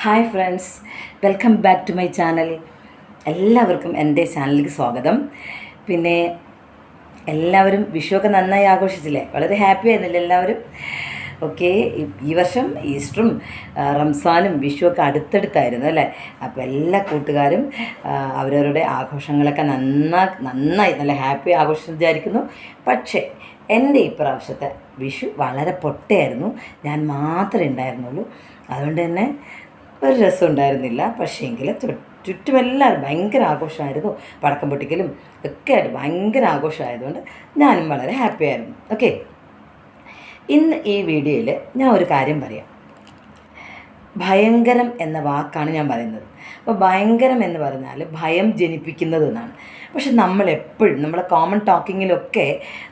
Hi friends welcome back to my channel എല്ലാവർക്കും എന്റെ ചാനലിലേക്ക് സ്വാഗതം. പിന്നെ എല്ലാവരും വിഷുവൊക്കെ നന്നായി ആഘോഷിച്ചില്ലേ? വളരെ ഹാപ്പി ആയിരുന്നില്ലേ എല്ലാവരും? ഓക്കെ ഈ വർഷം ഈസ്റ്ററും റംസാനും വിഷുവൊക്കെ അടുത്തടുത്തായിരുന്നു അല്ലേ? അപ്പോൾ എല്ലാ കൂട്ടുകാരും അവരവരുടെ ആഘോഷങ്ങളൊക്കെ നന്നാ നന്നായി നല്ല ഹാപ്പി ആഘോഷിച്ചു വിചാരിക്കുന്നു. പക്ഷേ എന്റെ ഇപ്രാവശ്യത്തെ വിഷു വളരെ പൊട്ടയായിരുന്നു. ഞാൻ മാത്രമേ ഉണ്ടായിരുന്നുള്ളൂ. അതുകൊണ്ട് തന്നെ ഒരു രസം ഉണ്ടായിരുന്നില്ല പക്ഷേങ്കിൽ ചുറ്റുമെല്ലാവരും ഭയങ്കര ആഘോഷമായിരുന്നു. പടക്കം പൊട്ടിക്കലും ഒക്കെ ആയിട്ട് ഭയങ്കര ആഘോഷമായതുകൊണ്ട് ഞാനും വളരെ ഹാപ്പി ആയിരുന്നു ഓക്കെ? ഇന്ന് ഈ വീഡിയോയിൽ ഞാൻ ഒരു കാര്യം പറയാം. ഭയങ്കരം എന്ന വാക്കാണ് ഞാൻ പറയുന്നത്. അപ്പോൾ ഭയങ്കരം എന്ന് പറഞ്ഞാൽ ഭയം ജനിപ്പിക്കുന്നത് എന്നാണ്. പക്ഷെ നമ്മൾ എപ്പോഴും നമ്മളെ കോമൺ ടോക്കിങ്ങിലൊക്കെ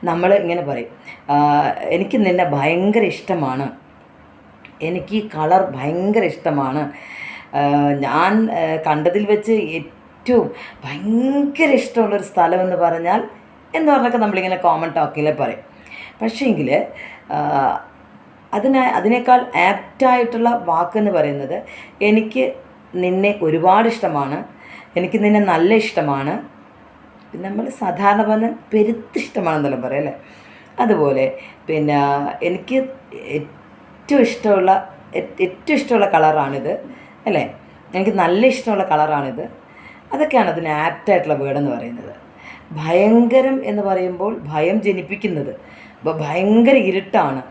നമ്മൾ ഇങ്ങനെ പറയും. എനിക്ക് നിന്നെ ഭയങ്കര ഇഷ്ടമാണ്. എനിക്ക് ഈ കളർ ഭയങ്കര ഇഷ്ടമാണ്. ഞാൻ കണ്ടതിൽ വെച്ച് ഏറ്റവും ഭയങ്കര ഇഷ്ടമുള്ളൊരു സ്ഥലം എന്ന് പറഞ്ഞാൽ എന്ന് പറഞ്ഞൊക്കെ നമ്മളിങ്ങനെ കോമൺ ടോക്കിൽ പറയും. പക്ഷേങ്കിൽ അതിനെ അതിനേക്കാൾ ആപ്റ്റായിട്ടുള്ള വാക്കെന്ന് പറയുന്നത് എനിക്ക് നിന്നെ ഒരുപാട് ഇഷ്ടമാണ്. എനിക്ക് നിന്നെ നല്ല ഇഷ്ടമാണ്. പിന്നെ നമ്മൾ സാധാരണ പറഞ്ഞാൽ പെരുത്തിഷ്ടമാണെന്നെല്ലാം പറയും അല്ലേ? അതുപോലെ പിന്നെ എനിക്ക് ഏറ്റവും ഇഷ്ടമുള്ള ഏറ്റവും ഇഷ്ടമുള്ള കളറാണിത് അല്ലേ? എനിക്ക് നല്ല ഇഷ്ടമുള്ള കളറാണിത്. അതൊക്കെയാണ് അതിന് ആപ്റ്റായിട്ടുള്ള വേർഡ് എന്ന് പറയുന്നത്. ഭയങ്കരം എന്ന് പറയുമ്പോൾ ഭയം ജനിപ്പിക്കുന്നത്. അപ്പോൾ ഭയങ്കര ഇരുട്ടാണ്.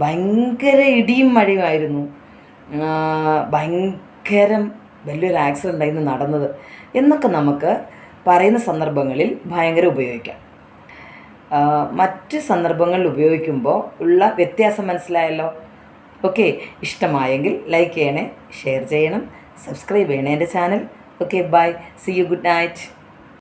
ഭയങ്കര ഇടിയും മഴയുമായിരുന്നു. ഭയങ്കരം വലിയൊരു ആക്സിഡന്റ് ആയിരുന്നു നടന്നത്. എന്നൊക്കെ നമുക്ക് പറയുന്ന സന്ദർഭങ്ങളിൽ ഭയങ്കര ഉപയോഗിക്കാം. മറ്റ് സന്ദർഭങ്ങളിൽ ഉപയോഗിക്കുമ്പോൾ ഉള്ള വ്യത്യാസം മനസ്സിലായല്ലോ? ഓക്കെ ഇഷ്ടമായെങ്കിൽ ലൈക്ക് ചെയ്യണേ ഷെയർ ചെയ്യണം സബ്സ്ക്രൈബ് ചെയ്യണേ എന്റെ channel okay bye see you good night